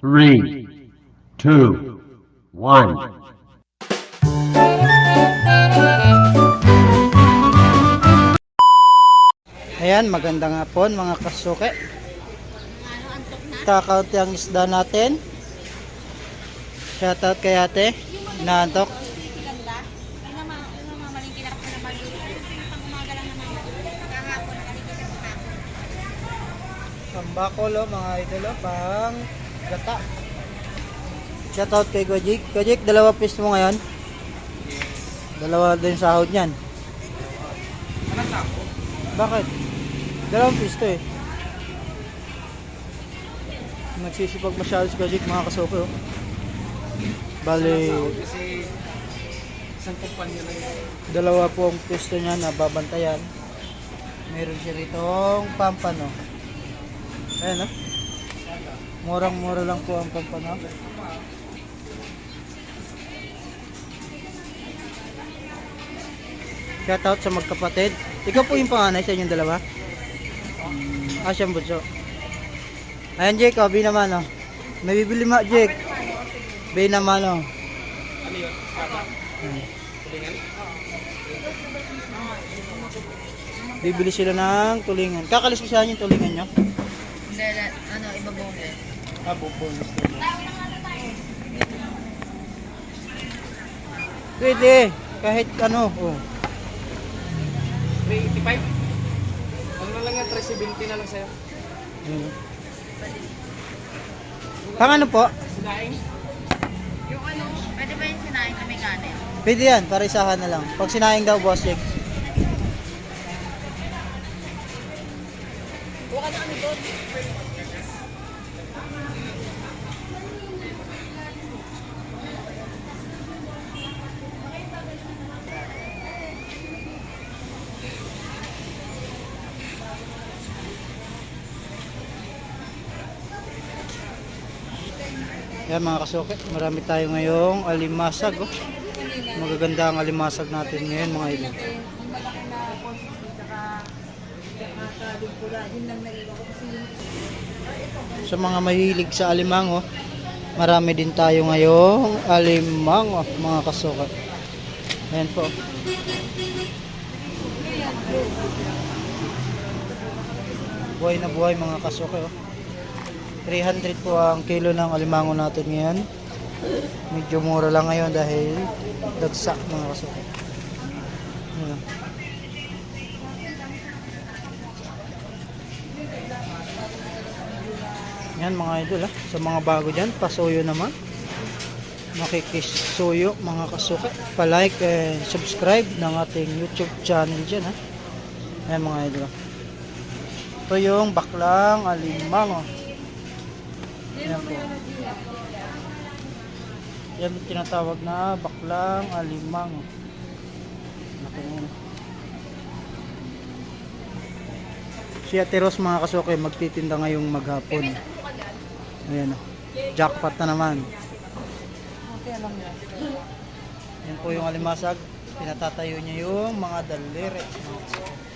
three, two, one. Ayan, magandang hapon mga kasuke. Kakaunti ang isda natin. Shoutout kay ate. Naantok. na. Pambakolo mga idolo, pang gata. Shoutout kay Kojik. Kojik, dalawa piece mo ngayon. Dalawa din sahod niyan. Bakit? Dalawang piece to eh. Nagsisipag masyado si Kojik mga kasuko. Oh. Bali, Kasi isang lang dalawa po ang pwesto niya na babantayan. Meron siya ritong pampano. Ayan oh. Murang-mura lang po ang pampano. Shoutout sa magkapatid. Ikaw po yung panganay sa inyong dalawa? Ah, siyang bunso. Ayan, Jake, oh, B naman, oh. May bibili ma, Jake. B naman, oh. Ano yun? Bibili sila ng tulingan. Kakalis ko sa yung tulingan nyo? Hindi, ano, iba bonus. Ah, bubonus Pwede. Kahit ano. Oh. 385? Ano na lang yan? 370 na lang sa'yo. Yun. Pang ano po? Sinaing? Yung ano, pwede ba yung sinain na may kanin? Pwede yan. Para isahan na lang. Pag sinaing daw, boss, check. Yan mga kasuke, marami tayo ngayong alimasag. Oh. Magaganda ang alimasag natin ngayon mga yung Sa mga mahilig sa alimango, marami din tayo ngayong alimango mga kasuke. Ayan po. Buhay na buhay mga kasuke. Oh. 300 po ang kilo ng alimango natin ngayon. Medyo mura lang ngayon dahil dagsak mga kasuke. Ayan. Yan mga idol ha. Sa mga bago dyan, pasuyo naman. Makikisuyo mga kasuka. Pa-like and subscribe ng ating YouTube channel dyan ha. Yan mga idol. ha. Ito yung baklang alimango. Yan po. Yan tinatawag na baklang alimango. Laki na yun. Si Ate Ros mga kasuke magtitinda ngayong maghapon. Ayan o. Jackpot na naman. Yan po yung alimasag. Pinatatayo niya yung mga daliri. mga.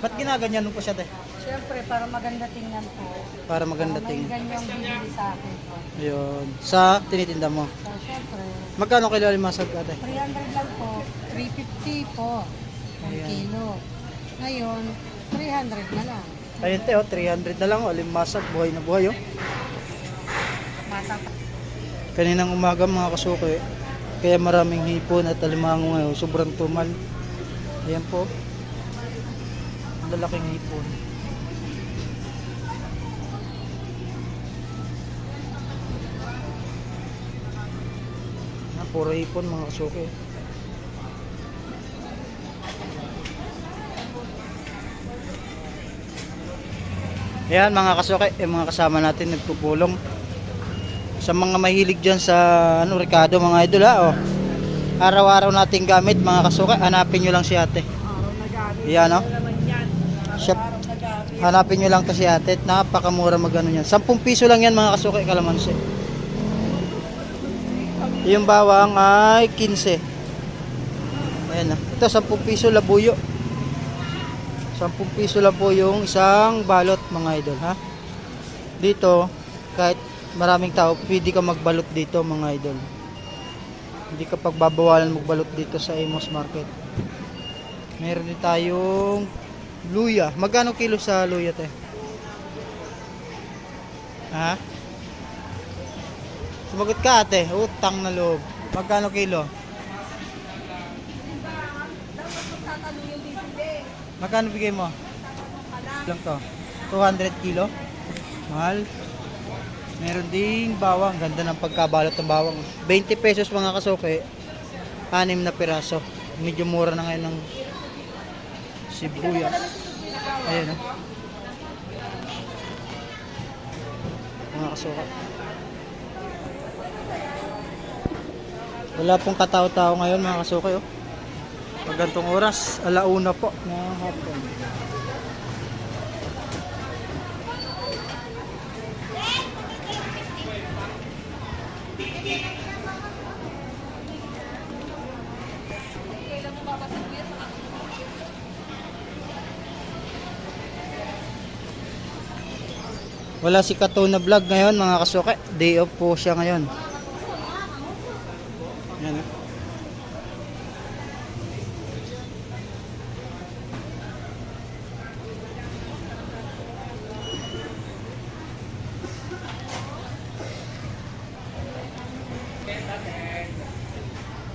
Ba't ginaganyan po siya, te? Siyempre, para maganda tingnan po. Para maganda May tingin. ganyang bibili sa akin po. Ayun. Sa tinitinda mo. So, siyempre, Magkano kilo alimasag, ate? 300 lang po. 350 po. Ang Ayan. kilo. Ngayon, 300 na lang. Ayun, te, oh, 300 na lang. Oh. Alimasag, buhay na buhay, oh. Matata. Kaninang umaga, mga kasuke. Kaya maraming hipon at alimango ngayon. Sobrang tumal. Ayan po. Lalaking hipon. Ah, puro hipon mga kasuke. Ayan mga kasuke, yung mga kasama natin nagpupulong. Sa mga mahilig dyan sa ano, Ricardo mga idol ha, oh. Araw-araw nating gamit mga kasuke, hanapin nyo lang si ate. Araw na gamit. Yan oh. Gamit. hanapin nyo lang to si ate. Napakamura magano yan. 10 piso lang yan mga kasuke, kalamansi. Yung bawang ay 15. Ayan na. Ito 10 piso labuyo. 10 piso lang po yung isang balot mga idol ha. Dito kahit maraming tao, pwede ka magbalot dito mga idol. Hindi ka pagbabawalan magbalot dito sa Amos Market. Meron din tayong luya. Magkano kilo sa luya te? Ha? Sumagot ka ate, utang na loob. Magkano kilo? Magkano bigay mo? Lang to. 200 kilo. Mahal. Meron ding bawang. Ganda ng pagkabalot ng bawang. 20 pesos mga kasuke. Anim na piraso. Medyo mura na ngayon ng sibuyas. Ayan o. Mga kasuka. Wala pong katao-tao ngayon mga kasuke oh. Pag gantong oras, alauna po na hapon. Wala si Katuna Vlog ngayon mga kasuke. Day off po siya ngayon. Yan ah.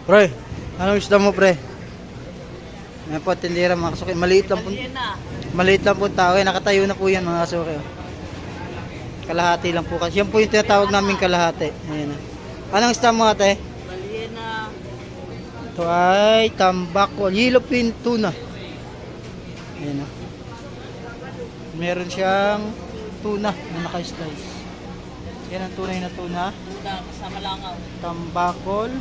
Pre, anong isda mo pre? Yan po, tindira mga kasuke. Maliit lang po. Maliit lang po tao. Eh. Nakatayo na po yan mga kasuke. oh. Kalahati lang po kasi. Yan po yung tinatawag namin kalahati. Ayan na. Anong isda mo ate? Baliena. Ito ay tambako. Yellowfin tuna. Ayan na. Meron siyang tuna na naka-slice. Yan ang tunay na tuna. Buda kasama langaw. Tambakol.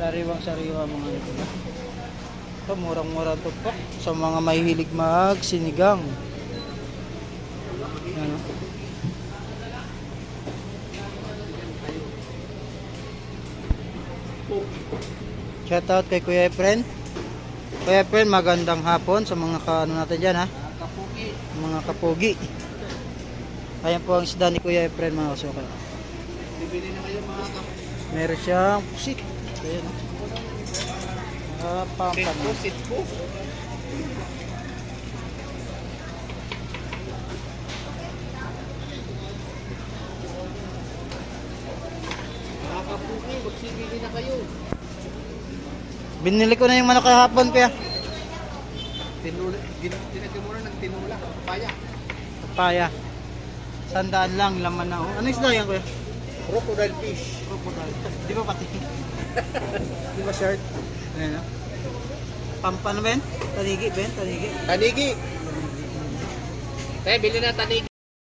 Sariwang sariwa mga ito. Ito murang-mura to po sa mga mahihilig mag sinigang. Ano? Shout out kay Kuya Efren. Kuya Efren, magandang hapon sa mga ka, ano natin dyan ha mga kapogi. Ayan po ang isda ni Kuya Efren mga kasuka. Na kayo mga kap. Meron siyang pusit. Ayan. Ah, pampan. Sit po. Magsibili na kayo. Binili ko na yung manok kahapon kuya. Tinula, din- dinagyan mo na ng tinula, papaya. Papaya. Sandaan lang, laman na. Ano isda yan kuya? Crocodile fish. Crocodile. Di ba pati? Di ba shirt? Ayan o. Pampan Ben? Tanigi Ben? Tanigi. Tanigi. Tayo, bili na tanigi.